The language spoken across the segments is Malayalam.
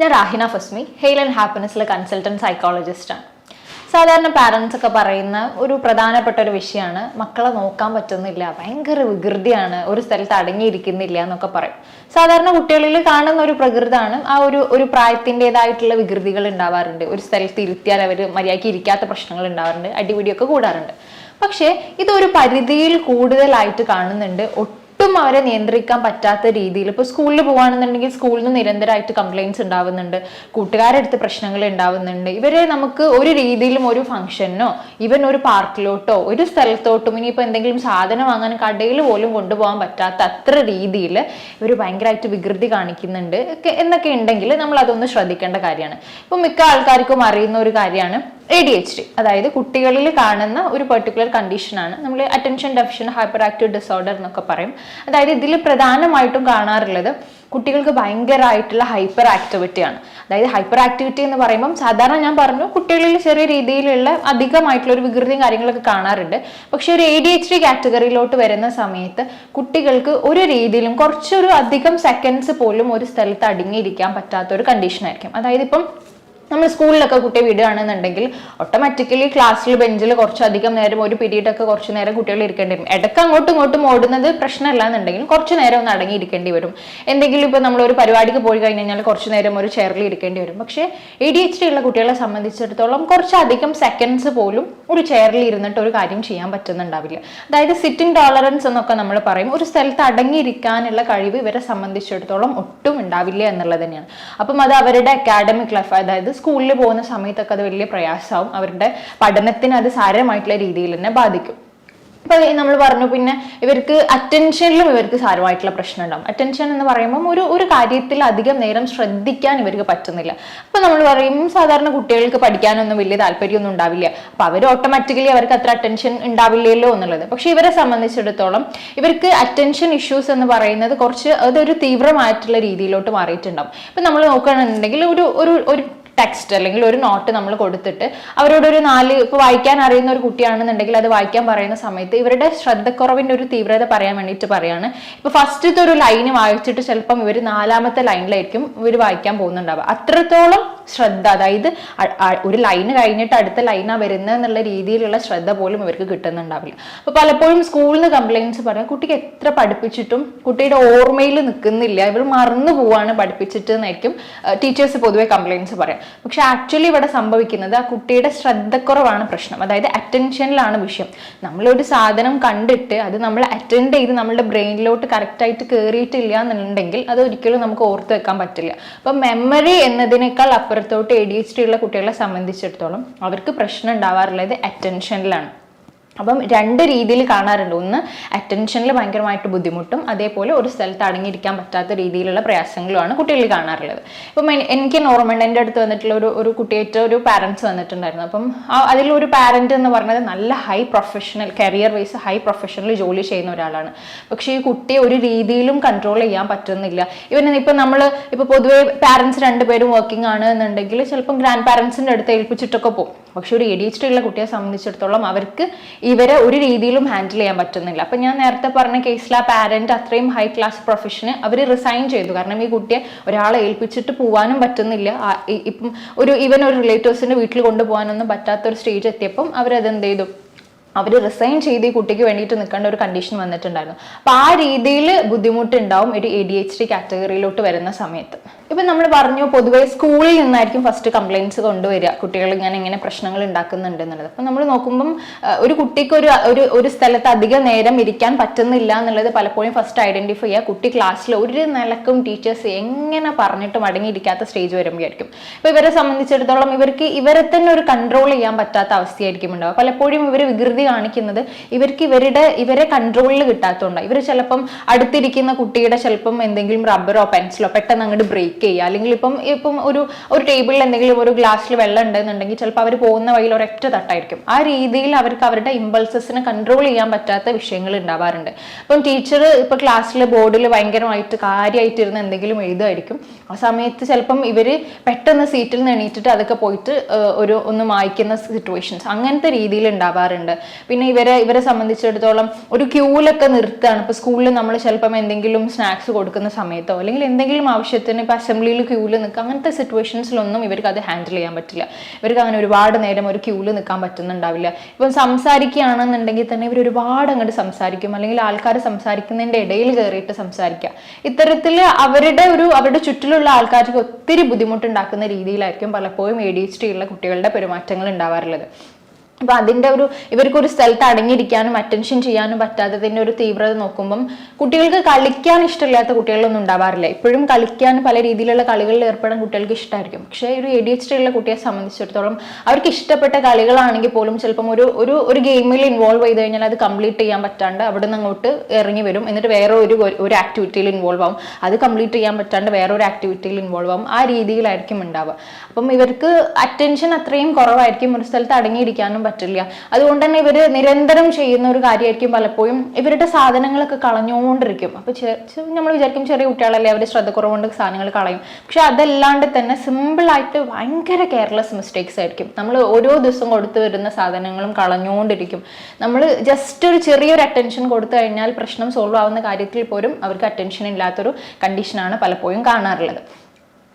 ഞാൻ റാഹിന ഫസ്മി ഹെയിൽ ആൻഡ് ഹാപ്പിനെസ്സിലെ കൺസൾട്ടന്റ് സൈക്കോളജിസ്റ്റാണ് സാധാരണ പാരൻസ് ഒക്കെ പറയുന്ന ഒരു പ്രധാനപ്പെട്ട ഒരു വിഷയമാണ് മക്കളെ നോക്കാൻ പറ്റുന്നില്ല ഭയങ്കര വികൃതിയാണ് ഒരു സ്ഥലത്ത് അടങ്ങിയിരിക്കുന്നില്ല എന്നൊക്കെ പറയും. സാധാരണ കുട്ടികളിൽ കാണുന്ന ഒരു പ്രകൃതാണ് ആ ഒരു ഒരു പ്രായത്തിന്റെതായിട്ടുള്ള വികൃതികൾ ഉണ്ടാവാറുണ്ട്. ഒരു സ്ഥലത്ത് ഇരുത്തിയാൽ അവർ മര്യാദയ്ക്ക് ഇരിക്കാത്ത പ്രശ്നങ്ങൾ ഉണ്ടാവാറുണ്ട് അടിപിടിയൊക്കെ കൂടാറുണ്ട്. പക്ഷേ ഇതൊരു പരിധിയിൽ കൂടുതലായിട്ട് കാണുന്നുണ്ട് ഒട്ടും അവരെ നിയന്ത്രിക്കാൻ പറ്റാത്ത രീതിയിൽ. ഇപ്പോൾ സ്കൂളിൽ പോകുകയാണെന്നുണ്ടെങ്കിൽ സ്കൂളിൽ നിന്ന് നിരന്തരമായിട്ട് കംപ്ലയിൻസ് ഉണ്ടാവുന്നുണ്ട്. കൂട്ടുകാരെടുത്ത് പ്രശ്നങ്ങൾ ഉണ്ടാവുന്നുണ്ട്. ഇവരെ നമുക്ക് ഒരു രീതിയിലും ഒരു ഫംഗ്ഷനോ ഇവൻ ഒരു പാർക്കിലോട്ടോ ഒരു സ്ഥലത്തോട്ടും ഇനിയിപ്പോൾ എന്തെങ്കിലും സാധനം വാങ്ങാൻ കടയിൽ പോലും കൊണ്ടുപോകാൻ പറ്റാത്ത അത്ര രീതിയിൽ ഇവർ ഭയങ്കരമായിട്ട് വികൃതി കാണിക്കുന്നുണ്ട്. എന്നൊക്കെ ഉണ്ടെങ്കിൽ നമ്മൾ അതൊന്ന് ശ്രദ്ധിക്കേണ്ട കാര്യമാണ്. ഇപ്പം മിക്ക ആൾക്കാർക്കും അറിയുന്ന ഒരു കാര്യമാണ് എ ഡി എച്ച് ഡി അതായത് കുട്ടികളിൽ കാണുന്ന ഒരു പെർട്ടിക്കുലർ കണ്ടീഷനാണ് നമ്മൾ attention deficient hyper active disorder എന്നൊക്കെ പറയും. അതായത് ഇതിൽ പ്രധാനമായിട്ടും കാണാറുള്ളത് കുട്ടികൾക്ക് ഭയങ്കരമായിട്ടുള്ള ഹൈപ്പർ ആക്ടിവിറ്റിയാണ് അതായത് ഹൈപ്പർ ആക്ടിവിറ്റി എന്ന് പറയുമ്പം സാധാരണ ഞാൻ പറഞ്ഞു കുട്ടികളിൽ ചെറിയ രീതിയിലുള്ള അധികമായിട്ടുള്ള ഒരു വികൃതിയും കാര്യങ്ങളൊക്കെ കാണാറുണ്ട്. പക്ഷെ ഒരു എ ഡി എച്ച് ഡി കാറ്റഗറിയിലോട്ട് വരുന്ന സമയത്ത് കുട്ടികൾക്ക് ഒരു രീതിയിലും കുറച്ചൊരു അധികം സെക്കൻഡ്സ് പോലും ഒരു സ്ഥലത്ത് അടങ്ങിയിരിക്കാൻ പറ്റാത്ത ഒരു കണ്ടീഷനായിരിക്കും അതായത് ഇപ്പം നമ്മൾ സ്കൂളിലൊക്കെ കുട്ടിയെ വിടുകയാണെന്നുണ്ടെങ്കിൽ ഓട്ടോമാറ്റിക്കലി ക്ലാസ്സിൽ ബെഞ്ചിൽ കുറച്ചധികം നേരം ഒരു പീരീഡ് ഒക്കെ കുറച്ച് നേരം കുട്ടികൾ ഇരിക്കേണ്ടി വരും. ഇടയ്ക്ക് അങ്ങോട്ടും ഇങ്ങോട്ടും ഓടുന്നത് പ്രശ്നമല്ല എന്നുണ്ടെങ്കിൽ കുറച്ച് നേരം ഒന്ന് അടങ്ങിയിരിക്കേണ്ടി വരും. എന്തെങ്കിലും ഇപ്പോൾ നമ്മൾ ഒരു പരിപാടിക്ക് പോയി കഴിഞ്ഞ് കഴിഞ്ഞാൽ കുറച്ച് നേരം ഒരു ചെയറിൽ ഇരിക്കേണ്ടി വരും. പക്ഷേ എ ഡി എച്ച് ഡി ഉള്ള കുട്ടികളെ സംബന്ധിച്ചിടത്തോളം കുറച്ചധികം സെക്കൻഡ്സ് പോലും ഒരു ചെയറിൽ ഇരുന്നിട്ട് ഒരു കാര്യം ചെയ്യാൻ പറ്റുന്നുണ്ടാവില്ല. അതായത് സിറ്റിംഗ് ടോളറൻസ് എന്നൊക്കെ നമ്മൾ പറയും. ഒരു സ്ഥലത്ത് അടങ്ങിയിരിക്കാനുള്ള കഴിവ് ഇവരെ സംബന്ധിച്ചിടത്തോളം ഒട്ടും ഉണ്ടാവില്ല എന്നുള്ളത് തന്നെയാണ്. അപ്പം അത് അവരുടെ അക്കാഡമിക് ലൈഫ് അതായത് സ്കൂളിൽ പോകുന്ന സമയത്തൊക്കെ അത് വലിയ പ്രയാസമാവും. അവരുടെ പഠനത്തിന് അത് സാരമായിട്ടുള്ള രീതിയിൽ തന്നെ ബാധിക്കും. ഇപ്പൊ നമ്മൾ പറഞ്ഞു പിന്നെ ഇവർക്ക് അറ്റൻഷനിലും ഇവർക്ക് സാരമായിട്ടുള്ള പ്രശ്നം ഉണ്ടാവും അറ്റൻഷൻ എന്ന് പറയുമ്പോൾ ഒരു ഒരു കാര്യത്തിൽ അധികം നേരം ശ്രദ്ധിക്കാൻ ഇവർക്ക് പറ്റുന്നില്ല. അപ്പൊ നമ്മൾ പറയും സാധാരണ കുട്ടികൾക്ക് പഠിക്കാനൊന്നും വലിയ താല്പര്യമൊന്നും ഉണ്ടാവില്ല. അപ്പൊ അവർ ഓട്ടോമാറ്റിക്കലി അവർക്ക് അത്ര അറ്റൻഷൻ ഉണ്ടാവില്ലല്ലോ എന്നുള്ളത്. പക്ഷെ ഇവരെ സംബന്ധിച്ചിടത്തോളം ഇവർക്ക് അറ്റൻഷൻ ഇഷ്യൂസ് എന്ന് പറയുന്നത് കുറച്ച് അതൊരു തീവ്രമായിട്ടുള്ള രീതിയിലോട്ട് മാറിയിട്ടുണ്ടാവും. ഇപ്പൊ നമ്മൾ നോക്കുകയാണെന്നുണ്ടെങ്കിൽ ഒരു ഒരു ടെക്സ്റ്റ് അല്ലെങ്കിൽ ഒരു നോട്ട് നമ്മൾ കൊടുത്തിട്ട് അവരോട് ഒരു നാല് ഇപ്പോൾ വായിക്കാൻ അറിയുന്ന ഒരു കുട്ടിയാണെന്നുണ്ടെങ്കിൽ അത് വായിക്കാൻ പറയുന്ന സമയത്ത് ഇവരുടെ ശ്രദ്ധക്കുറവിന്റെ ഒരു തീവ്രത പറയാൻ വേണ്ടിയിട്ട് പറയാണ്. ഇപ്പോൾ ഫസ്റ്റത്തെ ഒരു ലൈന് വായിച്ചിട്ട് ചിലപ്പം ഇവർ നാലാമത്തെ ലൈനിലായിരിക്കും ഇവർ വായിക്കാൻ പോകുന്നുണ്ടാവുക. അത്രത്തോളം ശ്രദ്ധ അതായത് ഒരു ലൈന് കഴിഞ്ഞിട്ട് അടുത്ത ലൈനാ വരുന്നത് എന്നുള്ള രീതിയിലുള്ള ശ്രദ്ധ പോലും ഇവർക്ക് കിട്ടുന്നുണ്ടാവില്ല. അപ്പോൾ പലപ്പോഴും സ്കൂളിൽ നിന്ന് കംപ്ലയിൻസ് പറയാം കുട്ടിക്ക് എത്ര പഠിപ്പിച്ചിട്ടും കുട്ടിയുടെ ഓർമ്മയിൽ നിൽക്കുന്നില്ല ഇവർ മറന്നു പോവാണ് പഠിപ്പിച്ചിട്ട് എന്നായിരിക്കും ടീച്ചേഴ്സ് പൊതുവെ കംപ്ലയിൻസ് പറയാം. പക്ഷെ ആക്ച്വലി ഇവിടെ സംഭവിക്കുന്നത് ആ കുട്ടിയുടെ ശ്രദ്ധക്കുറവാണ് പ്രശ്നം. അതായത് അറ്റൻഷനിലാണ് വിഷയം. നമ്മളൊരു സാധനം കണ്ടിട്ട് അത് നമ്മൾ അറ്റൻഡ് ചെയ്ത് നമ്മുടെ ബ്രെയിനിലോട്ട് കറക്റ്റായിട്ട് കയറിയിട്ടില്ല എന്നുണ്ടെങ്കിൽ അത് ഒരിക്കലും നമുക്ക് ഓർത്ത് വെക്കാൻ പറ്റില്ല. അപ്പം മെമ്മറി എന്നതിനേക്കാൾ അപ്പുറത്തോട്ട് എ ഡി എച്ച് ഡി ഉള്ള കുട്ടികളെ സംബന്ധിച്ചിടത്തോളം അവർക്ക് പ്രശ്നം ഉണ്ടാവാറുള്ളത് അറ്റൻഷനിലാണ് അപ്പം രണ്ട് രീതിയിൽ കാണാറുണ്ട്. ഒന്ന് അറ്റൻഷനിൽ ഭയങ്കരമായിട്ട് ബുദ്ധിമുട്ടും അതേപോലെ ഒരു സ്ഥലത്ത് അടങ്ങിയിരിക്കാൻ പറ്റാത്ത രീതിയിലുള്ള പ്രയാസങ്ങളുമാണ് കുട്ടികളിൽ കാണാറുള്ളത്. ഇപ്പം എനിക്ക് നോർമൽ എന്റെ അടുത്ത് വന്നിട്ടുള്ള ഒരു ഒരു കുട്ടിയേറ്റ ഒരു പാരൻസ് വന്നിട്ടുണ്ടായിരുന്നു. അപ്പം അതിലൊരു പാരന്റ് എന്ന് പറഞ്ഞത് നല്ല high professional career wise high professional ജോലി ചെയ്യുന്ന ഒരാളാണ്. പക്ഷേ ഈ കുട്ടിയെ ഒരു രീതിയിലും കൺട്രോൾ ചെയ്യാൻ പറ്റുന്നില്ല. ഇവൻ ഇപ്പം നമ്മൾ ഇപ്പോൾ പൊതുവേ പാരൻസ് രണ്ടുപേരും വർക്കിംഗ് ആണ് എന്നുണ്ടെങ്കിൽ ചിലപ്പം ഗ്രാൻഡ് പാരൻസിന്റെ അടുത്ത് ഏൽപ്പിച്ചിട്ടൊക്കെ പോകും പക്ഷെ ഒരു എ ഡി എച്ച് ഉള്ള കുട്ടിയെ സംബന്ധിച്ചിടത്തോളം അവർക്ക് ഇവരെ ഒരു രീതിയിലും ഹാൻഡിൽ ചെയ്യാൻ പറ്റുന്നില്ല. അപ്പം ഞാൻ നേരത്തെ പറഞ്ഞ കേസിൽ ആ പാരന്റ് അത്രയും ഹൈ ക്ലാസ് പ്രൊഫഷന് അവർ റിസൈൻ ചെയ്തു. കാരണം ഈ കുട്ടിയെ ഒരാളെ ഏൽപ്പിച്ചിട്ട് പോകാനും പറ്റുന്നില്ല. ഇപ്പം ഒരു ഇവൻ ഒരു റിലേറ്റീവ്സിന്റെ വീട്ടിൽ കൊണ്ടുപോകാനൊന്നും പറ്റാത്ത ഒരു സ്റ്റേജ് എത്തിയപ്പം അവരതെന്ത് ചെയ്തു? അവർ റിസൈൻ ചെയ്ത് ഈ കുട്ടിക്ക് വേണ്ടിയിട്ട് നിൽക്കേണ്ട ഒരു കണ്ടീഷൻ വന്നിട്ടുണ്ടായിരുന്നു. അപ്പോൾ ആ രീതിയിൽ ബുദ്ധിമുട്ടുണ്ടാവും ഒരു എ ഡി എച്ച് ഡി കാറ്റഗറിയിലോട്ട് വരുന്ന സമയത്ത്. ഇപ്പം നമ്മൾ പറഞ്ഞു പൊതുവേ സ്കൂളിൽ നിന്നായിരിക്കും ഫസ്റ്റ് കംപ്ലയിൻസ് കൊണ്ടുവരിക. കുട്ടികൾ ഇങ്ങനെ ഇങ്ങനെ പ്രശ്നങ്ങൾ ഉണ്ടാക്കുന്നുണ്ട് എന്നുള്ളത്. അപ്പം നമ്മൾ നോക്കുമ്പം ഒരു കുട്ടിക്ക് ഒരു ഒരു ഒരു സ്ഥലത്ത് അധികം നേരം ഇരിക്കാൻ പറ്റുന്നില്ല എന്നുള്ളത് പലപ്പോഴും ഫസ്റ്റ് ഐഡന്റിഫൈ ചെയ്യുക. കുട്ടി ക്ലാസ്സിൽ ഒരു നിലക്കും ടീച്ചേഴ്സ് എങ്ങനെ പറഞ്ഞിട്ടും അടങ്ങിയിരിക്കാത്ത സ്റ്റേജ് വരുമ്പോഴായിരിക്കും. ഇപ്പം ഇവരെ സംബന്ധിച്ചിടത്തോളം ഇവർക്ക് ഇവരെ തന്നെ ഒരു കൺട്രോൾ ചെയ്യാൻ പറ്റാത്ത അവസ്ഥയായിരിക്കും ഉണ്ടാവുക. പലപ്പോഴും ഇവർ വികൃതി കാണിക്കുന്നത് ഇവർക്ക് ഇവരുടെ ഇവരെ കൺട്രോളിൽ കിട്ടാത്തതുകൊണ്ടാണ് ഇവർ ചിലപ്പം അടുത്തിരിക്കുന്ന കുട്ടിയുടെ ചിലപ്പം എന്തെങ്കിലും റബ്ബറോ പെൻസിലോ പെട്ടെന്ന് അങ്ങോട്ട് ബ്രേക്ക് ചെയ്യുക. അല്ലെങ്കിൽ ഇപ്പം ഇപ്പം ഒരു ഒരു ടേബിളിൽ എന്തെങ്കിലും ഒരു ഗ്ലാസ്സിൽ വെള്ളം ഉണ്ടെന്നുണ്ടെങ്കിൽ ചിലപ്പോൾ അവർ പോകുന്ന വഴിയിൽ ഒരൊറ്റ തട്ടായിരിക്കും. ആ രീതിയിൽ അവർക്ക് അവരുടെ ഇമ്പൾസസിനെ കൺട്രോൾ ചെയ്യാൻ പറ്റാത്ത വിഷയങ്ങൾ ഉണ്ടാവാറുണ്ട്. ഇപ്പം ടീച്ചർ ഇപ്പം ക്ലാസ്സിൽ ബോർഡിൽ ഭയങ്കരമായിട്ട് കാര്യമായിട്ടിരുന്ന് എന്തെങ്കിലും എഴുതുമായിരിക്കും ആ സമയത്ത് ചിലപ്പം ഇവർ പെട്ടെന്ന് സീറ്റിൽ നിന്ന് എണീറ്റിട്ട് അതൊക്കെ പോയിട്ട് ഒരു ഒന്ന് മായ്ക്കുന്ന സിറ്റുവേഷൻസ് അങ്ങനത്തെ രീതിയിൽ ഉണ്ടാവാറുണ്ട്. പിന്നെ ഇവരെ ഇവരെ സംബന്ധിച്ചിടത്തോളം ഒരു ക്യൂലൊക്കെ നിർത്തുകയാണ്. ഇപ്പോൾ സ്കൂളിൽ നമ്മൾ ചിലപ്പം എന്തെങ്കിലും സ്നാക്സ് കൊടുക്കുന്ന സമയത്തോ അല്ലെങ്കിൽ എന്തെങ്കിലും ആവശ്യത്തിന് ഇപ്പോൾ അസംബ്ലിയിൽ ക്യൂൽ നിൽക്കുക അങ്ങനത്തെ സിറ്റുവേഷൻസിലൊന്നും ഇവർക്ക് അത് ഹാൻഡിൽ ചെയ്യാൻ പറ്റില്ല. ഇവർക്ക് അങ്ങനെ ഒരുപാട് നേരം ഒരു ക്യൂൽ നിൽക്കാൻ പറ്റുന്നുണ്ടാവില്ല. ഇപ്പം സംസാരിക്കുകയാണെന്നുണ്ടെങ്കിൽ തന്നെ ഇവർ ഒരുപാട് അങ്ങോട്ട് സംസാരിക്കും അല്ലെങ്കിൽ ആൾക്കാർ സംസാരിക്കുന്നതിന്റെ ഇടയിൽ കയറിയിട്ട് സംസാരിക്കുക. ഇത്തരത്തിൽ അവരുടെ ഒരു അവരുടെ ചുറ്റിലുള്ള ആൾക്കാർക്ക് ഒത്തിരി ബുദ്ധിമുട്ടുണ്ടാക്കുന്ന രീതിയിലായിരിക്കും പലപ്പോഴും എ ഡി എച്ച് ഡി ഉള്ള കുട്ടികളുടെ പെരുമാറ്റങ്ങൾ ഉണ്ടാവാറുള്ളത്. അപ്പൊ അതിന്റെ ഒരു ഇവർക്ക് ഒരു സ്ഥലത്ത് അടങ്ങിയിരിക്കാനും അറ്റൻഷൻ ചെയ്യാനും പറ്റാത്തതിന്റെ ഒരു തീവ്രത നോക്കുമ്പം കുട്ടികൾക്ക് കളിക്കാൻ ഇഷ്ടമില്ലാത്ത കുട്ടികളൊന്നും ഉണ്ടാവാറില്ല. ഇപ്പോഴും കളിക്കാൻ പല രീതിയിലുള്ള കളികളിൽ ഏർപ്പെടാൻ കുട്ടികൾക്ക് ഇഷ്ടമായിരിക്കും പക്ഷേ ഒരു എ ഡി എച്ച് ഉള്ള കുട്ടിയെ സംബന്ധിച്ചിടത്തോളം അവർക്ക് ഇഷ്ടപ്പെട്ട കളികളാണെങ്കിൽ പോലും ചിലപ്പം ഒരു ഒരു ഒരു ഗെയിമിൽ ഇൻവോൾവ് ചെയ്ത് കഴിഞ്ഞാൽ അത് കംപ്ലീറ്റ് ചെയ്യാൻ പറ്റാണ്ട് അവിടെ നിന്ന് അങ്ങോട്ട് ഇറങ്ങി വരും. എന്നിട്ട് വേറെ ഒരു ഒരു ആക്ടിവിറ്റിയിൽ ഇൻവോൾവ് ആവും. അത് കംപ്ലീറ്റ് ചെയ്യാൻ പറ്റാണ്ട് വേറെ ഒരു ആക്ടിവിറ്റിയിൽ ഇൻവോൾവ് ആവും. ആ രീതിയിലായിരിക്കും ഉണ്ടാവുക. അപ്പം ഇവർക്ക് അറ്റൻഷൻ അത്രയും കുറവായിരിക്കും. ഒരു സ്ഥലത്ത് അടങ്ങിയിരിക്കാനും പറ്റില്ല. അതുകൊണ്ട് തന്നെ ഇവർ നിരന്തരം ചെയ്യുന്ന ഒരു കാര്യമായിരിക്കും പലപ്പോഴും ഇവരുടെ സാധനങ്ങളൊക്കെ കളഞ്ഞുകൊണ്ടിരിക്കും. അപ്പോൾ നമ്മൾ വിചാരിക്കും ചെറിയ കുട്ടികളല്ലേ അവർ ശ്രദ്ധക്കുറവുകൊണ്ട് സാധനങ്ങൾ കളയും. പക്ഷെ അതല്ലാണ്ട് തന്നെ സിമ്പിൾ ആയിട്ട് ഭയങ്കര കെയർലെസ് മിസ്റ്റേക്സ് ആയിരിക്കും. നമ്മൾ ഓരോ ദിവസം കൊടുത്തു വരുന്ന സാധനങ്ങളും കളഞ്ഞുകൊണ്ടിരിക്കും. നമ്മൾ ജസ്റ്റ് ഒരു ചെറിയൊരു അറ്റൻഷൻ കൊടുത്തു കഴിഞ്ഞാൽ പ്രശ്നം സോൾവ് ആവുന്ന കാര്യത്തിൽ പോലും അവർക്ക് അറ്റൻഷൻ ഇല്ലാത്തൊരു കണ്ടീഷനാണ് പലപ്പോഴും കാണാറുള്ളത്.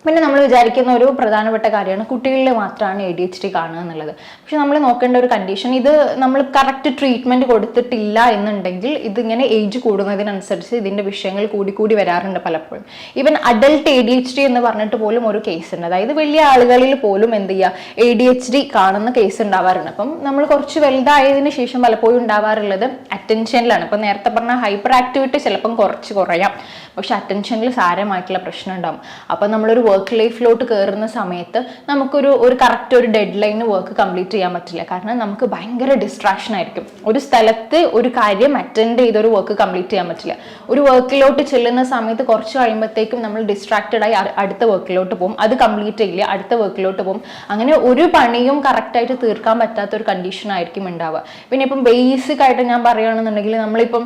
പിന്നെ നമ്മൾ വിചാരിക്കുന്ന ഒരു പ്രധാനപ്പെട്ട കാര്യമാണ് കുട്ടികളിൽ മാത്രമാണ് എ ഡി എച്ച് ഡി കാണുക എന്നുള്ളത്. പക്ഷെ നമ്മൾ നോക്കേണ്ട ഒരു കണ്ടീഷൻ ഇത് നമ്മൾ കറക്റ്റ് ട്രീറ്റ്മെന്റ് കൊടുത്തിട്ടില്ല എന്നുണ്ടെങ്കിൽ ഇതിങ്ങനെ ഏജ് കൂടുന്നതിനനുസരിച്ച് ഇതിന്റെ വിഷയങ്ങൾ കൂടി കൂടി വരാറുണ്ട് പലപ്പോഴും. Even adult A D H D എന്ന് പറഞ്ഞിട്ട് പോലും ഒരു കേസ് ഉണ്ട്. അതായത് വലിയ ആളുകളിൽ പോലും എന്ത് ചെയ്യുക എ ഡി എച്ച് ഡി കാണുന്ന കേസ് ഉണ്ടാവാറുണ്ട്. അപ്പം നമ്മൾ കുറച്ച് വലുതായതിനു ശേഷം പലപ്പോഴും ഉണ്ടാവാറുള്ളത് അറ്റൻഷനിലാണ് ഇപ്പം നേരത്തെ പറഞ്ഞ ഹൈപ്പർ ആക്ടിവിറ്റി ചിലപ്പം കുറച്ച് കുറയാം. പക്ഷെ അറ്റൻഷനിൽ സാരമായിട്ടുള്ള പ്രശ്നം ഉണ്ടാവും. അപ്പം നമ്മളൊരു വർക്ക് ലൈഫിലോട്ട് കയറുന്ന സമയത്ത് നമുക്കൊരു ഒരു കറക്റ്റ് ഒരു ഡെഡ് ലൈന് വർക്ക് കംപ്ലീറ്റ് ചെയ്യാൻ പറ്റില്ല. കാരണം നമുക്ക് ഭയങ്കര ഡിസ്ട്രാക്ഷൻ ആയിരിക്കും. ഒരു സ്ഥലത്ത് ഒരു കാര്യം അറ്റൻഡ് ചെയ്തൊരു വർക്ക് കംപ്ലീറ്റ് ചെയ്യാൻ പറ്റില്ല. ഒരു വർക്കിലോട്ട് ചെല്ലുന്ന സമയത്ത് കുറച്ച് കഴിയുമ്പോഴത്തേക്കും നമ്മൾ ഡിസ്ട്രാക്റ്റഡ് ആയി അടുത്ത വർക്കിലോട്ട് പോകും. അത് കംപ്ലീറ്റ് ചെയ്യില്ല അടുത്ത വർക്കിലോട്ട് പോകും. അങ്ങനെ ഒരു പണിയും കറക്റ്റായിട്ട് തീർക്കാൻ പറ്റാത്ത ഒരു കണ്ടീഷൻ ആയിരിക്കും ഉണ്ടാവുക. പിന്നെ ഇപ്പം ബേസിക് ആയിട്ട് ഞാൻ പറയുകയാണെന്നുണ്ടെങ്കിൽ നമ്മളിപ്പം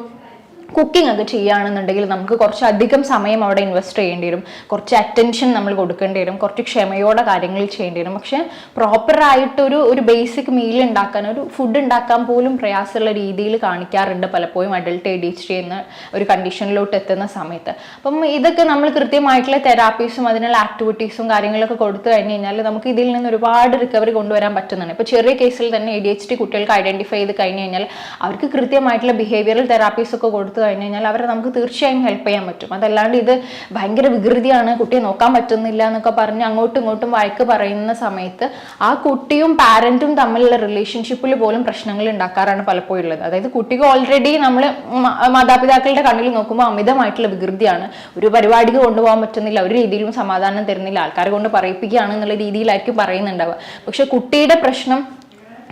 കുക്കിംഗ് ഒക്കെ ചെയ്യുകയാണെന്നുണ്ടെങ്കിൽ നമുക്ക് കുറച്ച് അധികം സമയം അവിടെ ഇൻവെസ്റ്റ് ചെയ്യേണ്ടി വരും. കുറച്ച് അറ്റൻഷൻ നമ്മൾ കൊടുക്കേണ്ടി വരും. കുറച്ച് ക്ഷമയോടെ കാര്യങ്ങൾ ചെയ്യേണ്ടി വരും. പക്ഷേ പ്രോപ്പറായിട്ടൊരു ഒരു ബേസിക് മീൽ ഉണ്ടാക്കാൻ ഒരു ഫുഡ് ഉണ്ടാക്കാൻ പോലും പ്രയാസമുള്ള രീതിയിൽ കാണിക്കാറുണ്ട് പലപ്പോഴും അഡൽട്ട് എ ഡി എച്ച് എന്ന ഒരു കണ്ടീഷനിലോട്ട് എത്തുന്ന സമയത്ത്. അപ്പം ഇതൊക്കെ നമ്മൾ കൃത്യമായിട്ടുള്ള തെറാപ്പീസും അതിനുള്ള ആക്ടിവിറ്റീസും കാര്യങ്ങളൊക്കെ കൊടുത്തു കഴിഞ്ഞ് കഴിഞ്ഞാൽ നമുക്ക് ഇതിൽ നിന്ന് ഒരുപാട് റിക്കവറി കൊണ്ടുവരാൻ പറ്റുന്നുണ്ട് ഇപ്പോൾ ചെറിയ കേസിൽ തന്നെ എ ഡി എച്ച് ഡി കുട്ടികൾക്ക് ഐഡന്റിഫൈ ചെയ്ത് കഴിഞ്ഞ് കഴിഞ്ഞാൽ അവർക്ക് കൃത്യമായിട്ടുള്ള ബിഹേവിയറൽ തെറാപ്പീസ് ഒക്കെ കൊടുത്തു കഴിഞ്ഞ് കഴിഞ്ഞാൽ അവരെ നമുക്ക് തീർച്ചയായും ഹെൽപ്പ് ചെയ്യാൻ പറ്റും. അതല്ലാണ്ട് ഇത് ഭയങ്കര വികൃതിയാണ്. കുട്ടിയെ നോക്കാൻ പറ്റുന്നില്ല എന്നൊക്കെ പറഞ്ഞ് അങ്ങോട്ടും ഇങ്ങോട്ടും വഴക്ക് പറയുന്ന സമയത്ത് ആ കുട്ടിയും പാരന്റും തമ്മിലുള്ള റിലേഷൻഷിപ്പിൽ പോലും പ്രശ്നങ്ങൾ ഉണ്ടാക്കാറാണ് പലപ്പോഴും ഉള്ളത്. അതായത് കുട്ടിക്ക് ഓൾറെഡി നമ്മൾ മാതാപിതാക്കളുടെ കണ്ണിൽ നോക്കുമ്പോൾ അമിതമായിട്ടുള്ള വികൃതിയാണ്. ഒരു പരിപാടിക്ക് കൊണ്ടുപോകാൻ പറ്റുന്നില്ല ഒരു രീതിയിലും സമാധാനം തരുന്നില്ല. ആൾക്കാരെ കൊണ്ട് പറയിപ്പിക്കുകയാണ് എന്നുള്ള രീതിയിലായിരിക്കും പറയുന്നുണ്ടാവുക. പക്ഷെ കുട്ടിയുടെ പ്രശ്നം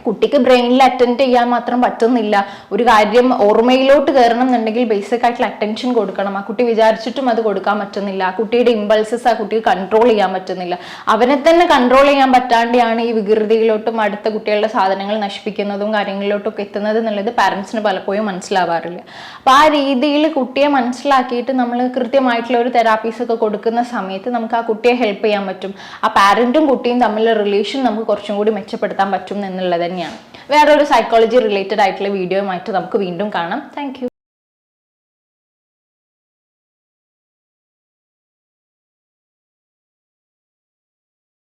കുട്ടിക്ക് ബ്രെയിനിൽ അറ്റൻഡ് ചെയ്യാൻ മാത്രം പറ്റുന്നില്ല. ഒരു കാര്യം ഓർമ്മയിലോട്ട് കയറണം എന്നുണ്ടെങ്കിൽ ബേസിക് ആയിട്ടുള്ള അറ്റൻഷൻ കൊടുക്കണം. ആ കുട്ടി വിചാരിച്ചിട്ടും അത് കൊടുക്കാൻ പറ്റുന്നില്ല. ആ കുട്ടിയുടെ ഇമ്പൾസസ് ആ കുട്ടിക്ക് കൺട്രോൾ ചെയ്യാൻ പറ്റുന്നില്ല. അവനെ തന്നെ കൺട്രോൾ ചെയ്യാൻ പറ്റാണ്ടെയാണ് ഈ വികൃതിയിലോട്ടും അടുത്ത കുട്ടികളുടെ സാധനങ്ങൾ നശിപ്പിക്കുന്നതും കാര്യങ്ങളിലോട്ടൊക്കെ എത്തുന്നത് എന്നുള്ളത് പാരൻസിന് പലപ്പോഴും മനസ്സിലാവാറില്ല. അപ്പൊ ആ രീതിയിൽ കുട്ടിയെ മനസ്സിലാക്കിയിട്ട് നമ്മൾ കൃത്യമായിട്ടുള്ള ഒരു തെറാപ്പീസ് ഒക്കെ കൊടുക്കുന്ന സമയത്ത് നമുക്ക് ആ കുട്ടിയെ ഹെൽപ്പ് ചെയ്യാൻ പറ്റും. ആ പാരന്റും കുട്ടിയും തമ്മിലുള്ള റിലേഷൻ നമുക്ക് കുറച്ചും കൂടി മെച്ചപ്പെടുത്താൻ പറ്റും എന്നുള്ളത് തന്നെയാണ്. വേറൊരു സൈക്കോളജി റിലേറ്റഡ് ആയിട്ടുള്ള വീഡിയോയുമായിട്ട് നമുക്ക് വീണ്ടും കാണാം. താങ്ക്